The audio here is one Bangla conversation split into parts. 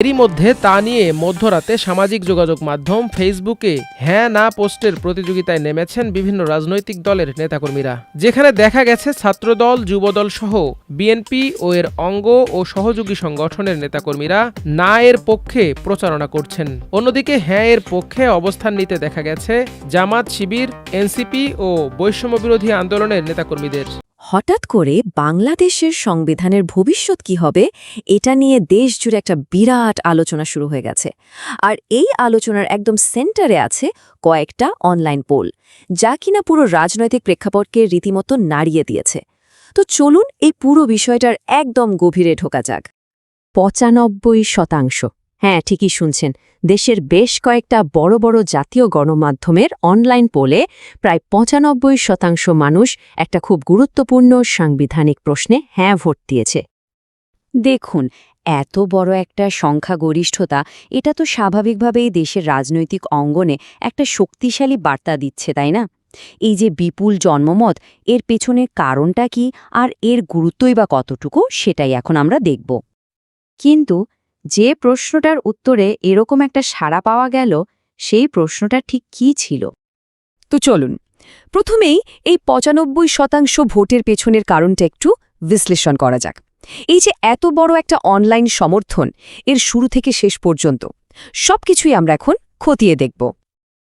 এরই মধ্যে তা নিয়ে মধ্যরাতে সামাজিক যোগাযোগ মাধ্যম ফেসবুকে হ্যাঁ না পোস্টের প্রতিযোগিতায় নেমেছেন বিভিন্ন রাজনৈতিক দলের নেতাকর্মীরা। যেখানে দেখা গেছে ছাত্রদল, যুবদল সহ বিএনপি ও এর অঙ্গ ও সহযোগী সংগঠনের নেতাকর্মীরা না এর পক্ষে প্রচারণা করছেন। অন্যদিকে হ্যাঁ এর পক্ষে অবস্থান নিতে দেখা গেছে জামাত শিবির, এনসিপি ও বৈষম্য বিরোধী আন্দোলনের নেতাকর্মীদের। হঠাৎ করে বাংলাদেশের সংবিধানের ভবিষ্যৎ কি হবে, এটা নিয়ে দেশ জুড়ে একটা বিরাট আলোচনা শুরু হয়ে গেছে। আর এই আলোচনার একদম সেন্টারে আছে কয়েকটা অনলাইন পোল, যা কিনা পুরো রাজনৈতিক প্রেক্ষাপটকে রীতিমতো নাড়িয়ে দিয়েছে। তো চলুন এই পুরো বিষয়টার একদম গভীরে ঢোকা যাক। পঁচানব্বই শতাংশ। হ্যাঁ ঠিকই শুনছেন। দেশের বেশ কয়েকটা বড় বড় জাতীয় গণমাধ্যমের অনলাইন পোলে প্রায় পঁচানব্বই শতাংশ মানুষ একটা খুব গুরুত্বপূর্ণ সাংবিধানিক প্রশ্নে হ্যাঁ ভোট দিয়েছে। দেখুন, এত বড় একটা সংখ্যাগরিষ্ঠতা, এটা তো স্বাভাবিকভাবেই দেশের রাজনৈতিক অঙ্গনে একটা শক্তিশালী বার্তা দিচ্ছে, তাই না? এই যে বিপুল জন্মমত, এর পেছনের কারণটা কি? আর এর গুরুত্বই বা কতটুকু, সেটাই এখন আমরা দেখব। কিন্তু যে প্রশ্নটার উত্তরে এরকম একটা সাড়া পাওয়া গেল, সেই প্রশ্নটা ঠিক কী ছিল? তো চলুন, প্রথমেই এই পঁচানব্বই শতাংশ ভোটের পেছনের কারণটা একটু বিশ্লেষণ করা যাক। এই যে এত বড় একটা অনলাইন সমর্থন, এর শুরু থেকে শেষ পর্যন্ত, সবকিছুই আমরা এখন খতিয়ে দেখব।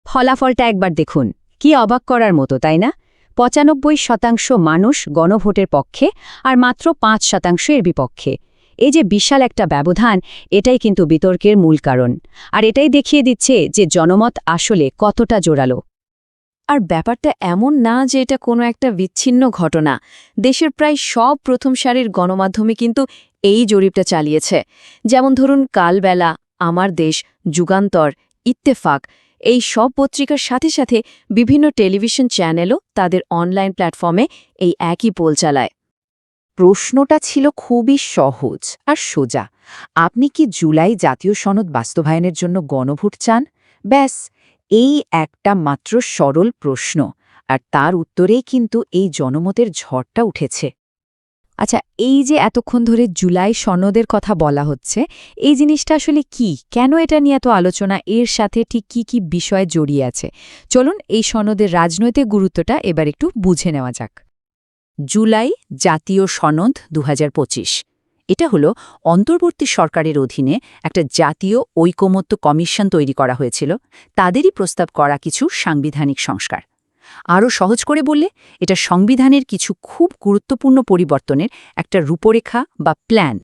ফলাফলটা একবার দেখুন, কি অবাক করার মতো, তাই না? পঁচানব্বই শতাংশ মানুষ গণভোটের পক্ষে আর মাত্র পাঁচ শতাংশ এর বিপক্ষে। এই যে বিশাল একটা ব্যবধান, এটাই কিন্তু বিতর্কের মূল কারণ। আর এটাই দেখিয়ে দিচ্ছে যে জনমত আসলে কতটা জোরালো। আর ব্যাপারটা এমন না যে এটা কোনো একটা বিচ্ছিন্ন ঘটনা। দেশের প্রায় সব প্রথম সারির গণমাধ্যমে কিন্তু এই জরিপটা চালিয়েছে। যেমন ধরুন, কালবেলা, আমার দেশ, যুগান্তর, ইত্তেফাক। এই সব পত্রিকার সাথে সাথে বিভিন্ন টেলিভিশন চ্যানেলও তাদের অনলাইন প্ল্যাটফর্মে এই একই পোল চালায়। প্রশ্নটা ছিল খুবই সহজ আর সোজা। আপনি কি জুলাই জাতীয় সনদ বাস্তবায়নের জন্য গণভোট চান? ব্যাস, এই একটা মাত্র সরল প্রশ্ন, আর তার উত্তরেই কিন্তু এই জনমতের ঝড়টা উঠেছে। আচ্ছা এই যে এতক্ষণ ধরে জুলাই সনদের কথা বলা হচ্ছে, এই জিনিসটা আসলে কি? কেন এটা নিয়ে এত আলোচনা? এর সাথে ঠিক কি কি বিষয় জড়িয়ে আছে? চলুন এই সনদের রাজনৈতিক গুরুত্বটা এবার একটু বুঝে নেওয়া যাক। জুলাই জাতীয় সনদ দু হাজার পঁচিশ। এটা হলো অন্তর্বর্তী সরকারের অধীনে একটা জাতীয় ঐকমত্য কমিশন তৈরি করা হয়েছিল। তাদেরই প্রস্তাব করা কিছু সাংবিধানিক সংস্কার। আরও সহজ করে বললে, এটা সংবিধানের কিছু খুব গুরুত্বপূর্ণ পরিবর্তনের একটা রূপরেখা বা প্ল্যান।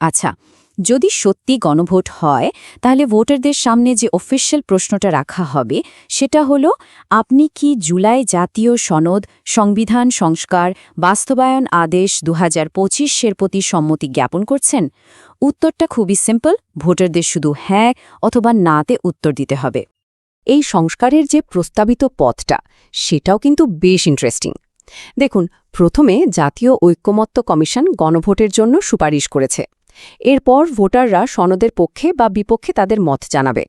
আচ্ছা যদি সত্যি গণভোট হয়, তাহলে ভোটারদের সামনে যে অফিসিয়াল প্রশ্নটা রাখা হবে, সেটা হলো, আপনি কি জুলাই জাতীয় সনদ, সংবিধান সংস্কার, বাস্তবায়ন আদেশ দু হাজার পঁচিশের প্রতি সম্মতি জ্ঞাপন করছেন? উত্তরটা খুবই সিম্পল ভোটারদের শুধু হ্যাঁ অথবা নাতে উত্তর দিতে হবে। এই সংস্কারের যে প্রস্তাবিত পথটা, সেটাও কিন্তু বেশ ইন্টারেস্টিং দেখুন, প্রথমে জাতীয় ঐক্যমত্য কমিশন গণভোটের জন্য সুপারিশ করেছে। এরপর ভোটাররা সনদের পক্ষে বা বিপক্ষে তাদের মত জানাবে।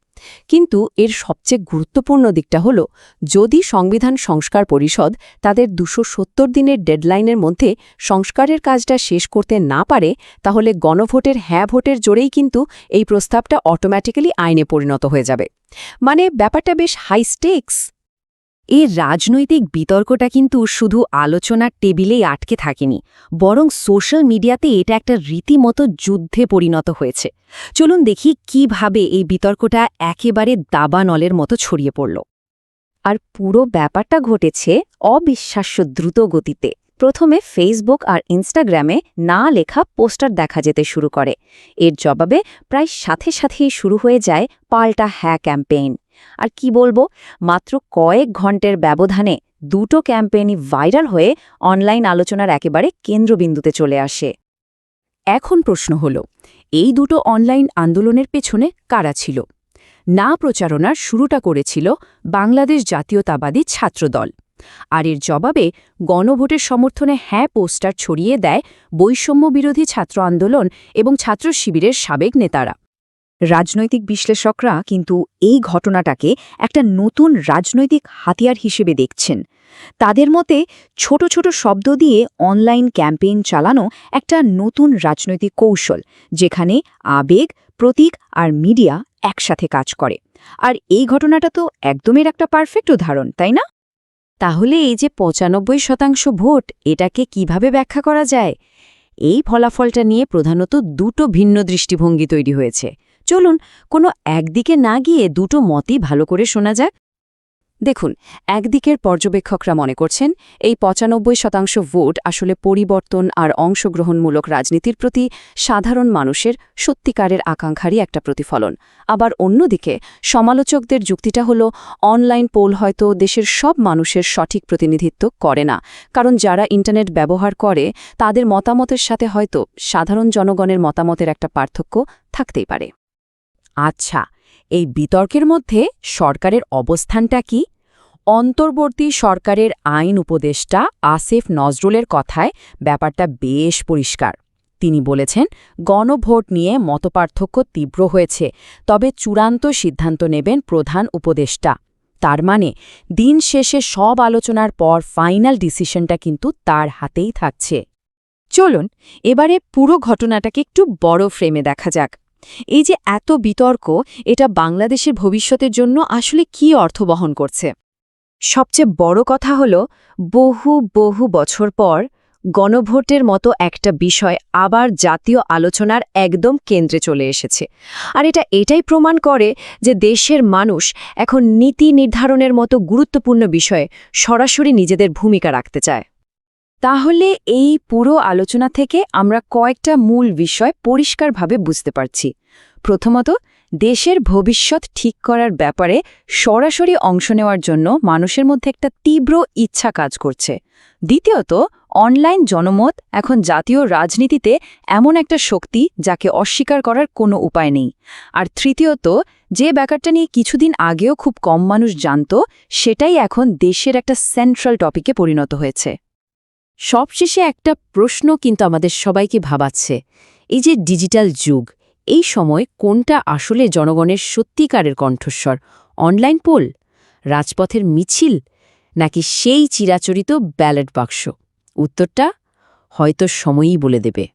কিন্তু এর সবচেয়ে গুরুত্বপূর্ণ দিকটা হল, যদি সংবিধান সংস্কার পরিষদ তাদের দুশো দিনের ডেডলাইনের মধ্যে সংস্কারের কাজটা শেষ করতে না পারে, তাহলে গণভোটের হ্যাঁ ভোটের জোরেই কিন্তু এই প্রস্তাবটা অটোম্যাটিক্যালি আইনে পরিণত হয়ে যাবে। মানে ব্যাপারটা বেশ হাই স্টেক্স এই রাজনৈতিক বিতর্কটা কিন্তু শুধু আলোচনার টেবিলেই আটকে থাকেনি, বরং সোশ্যাল মিডিয়াতে এটা একটা রীতিমতো যুদ্ধে পরিণত হয়েছে। চলুন দেখি কীভাবে এই বিতর্কটা একেবারে দাবানলের মতো ছড়িয়ে পড়ল। আর পুরো ব্যাপারটা ঘটেছে অবিশ্বাস্য দ্রুত গতিতে। প্রথমে ফেসবুক আর ইনস্টাগ্রামে না লেখা পোস্টার দেখা যেতে শুরু করে। এর জবাবে প্রায় সাথে সাথেই শুরু হয়ে যায় পাল্টা হ্যা ক্যাম্পেইন। আর কি বলব? মাত্র কয়েক ঘণ্টার ব্যবধানে দুটো ক্যাম্পেইনই ভাইরাল হয়ে অনলাইন আলোচনার একেবারে কেন্দ্রবিন্দুতে চলে আসে। এখন প্রশ্ন হল, এই দুটো অনলাইন আন্দোলনের পেছনে কারা ছিল? না প্রচারণার শুরুটা করেছিল বাংলাদেশ জাতীয়তাবাদী ছাত্রদল। আর এর জবাবে গণভোটের সমর্থনে হ্যাঁ পোস্টার ছড়িয়ে দেয় বৈষম্য বিরোধী ছাত্র আন্দোলন এবং ছাত্র শিবিরের সাবেক নেতারা। রাজনৈতিক বিশ্লেষকরা কিন্তু এই ঘটনাটাকে একটা নতুন রাজনৈতিক হাতিয়ার হিসেবে দেখছেন। তাদের মতে, ছোট ছোট শব্দ দিয়ে অনলাইন ক্যাম্পেইন চালানো একটা নতুন রাজনৈতিক কৌশল, যেখানে আবেগ, প্রতীক আর মিডিয়া একসাথে কাজ করে। আর এই ঘটনাটা তো একদমের একটা পারফেক্ট উদাহরণ, তাই না? তাহলে এই যে পঁচানব্বই শতাংশ ভোট, এটাকে কীভাবে ব্যাখ্যা করা যায়? এই ফলাফলটা নিয়ে প্রধানত দুটো ভিন্ন দৃষ্টিভঙ্গি তৈরি হয়েছে। চলুন কোনো একদিকে না গিয়ে দুটো মতই ভালো করে শোনা যাক। দেখুন, একদিকের পর্যবেক্ষকরা মনে করছেন, এই পঁচানব্বই শতাংশ ভোট আসলে পরিবর্তন আর অংশগ্রহণমূলক রাজনীতির প্রতি সাধারণ মানুষের সত্যিকারের আকাঙ্ক্ষারই একটা প্রতিফলন। আবার অন্যদিকে, সমালোচকদের যুক্তিটা হলো, অনলাইন পোল হয়তো দেশের সব মানুষের সঠিক প্রতিনিধিত্ব করে না, কারণ যারা ইন্টারনেট ব্যবহার করে, তাদের মতামতের সাথে হয়তো সাধারণ জনগণের মতামতের একটা পার্থক্য থাকতেই পারে। আচ্ছা এই বিতর্কের মধ্যে সরকারের অবস্থানটা কি? অন্তর্বর্তী সরকারের আইন উপদেষ্টা আসিফ নজরুলের কথায় ব্যাপারটা বেশ পরিষ্কার। তিনি বলেছেন, গণভোট নিয়ে মতপার্থক্য তীব্র হয়েছে, তবে চূড়ান্ত সিদ্ধান্ত নেবেন প্রধান উপদেষ্টা। তার মানে দিন শেষে সব আলোচনার পর ফাইনাল ডিসিশনটা কিন্তু তার হাতেই থাকছে। চলুন, এবারে পুরো ঘটনাটাকে একটু বড় ফ্রেমে দেখা যাক। এই যে এত বিতর্ক, এটা বাংলাদেশের ভবিষ্যতের জন্য আসলে কি অর্থ বহন করছে? সবচেয়ে বড় কথা হল, বহু বহু বছর পর গণভোটের মতো একটা বিষয় আবার জাতীয় আলোচনার একদম কেন্দ্রে চলে এসেছে। আর এটা এটাই প্রমাণ করে যে দেশের মানুষ এখন নীতি নির্ধারণের মতো গুরুত্বপূর্ণ বিষয়ে সরাসরি নিজেদের ভূমিকা রাখতে চায়। তাহলে এই পুরো আলোচনা থেকে আমরা কয়েকটা মূল বিষয় পরিষ্কারভাবে বুঝতে পারছি। প্রথমত, দেশের ভবিষ্যৎ ঠিক করার ব্যাপারে সরাসরি অংশ নেওয়ার জন্য মানুষের মধ্যে একটা তীব্র ইচ্ছা কাজ করছে। দ্বিতীয়ত, অনলাইন জনমত এখন জাতীয় রাজনীতিতে এমন একটা শক্তি যাকে অস্বীকার করার কোনো উপায় নেই। আর তৃতীয়ত, যে ব্যাপারটা নিয়ে কিছুদিন আগেও খুব কম মানুষ জানত, সেটাই এখন দেশের একটা সেন্ট্রাল টপিকে পরিণত হয়েছে। সবশেষে একটা প্রশ্ন কিন্তু আমাদের সবাইকে ভাবাচ্ছে। এই যে ডিজিটাল যুগ, এই সময় কোনটা আসলে জনগণের সত্যিকারের কণ্ঠস্বর? Online poll? রাজপথের মিছিল? নাকি সেই চিরাচরিত ব্যালট বাক্স? উত্তরটা হয়তো সময়ই বলে দেবে।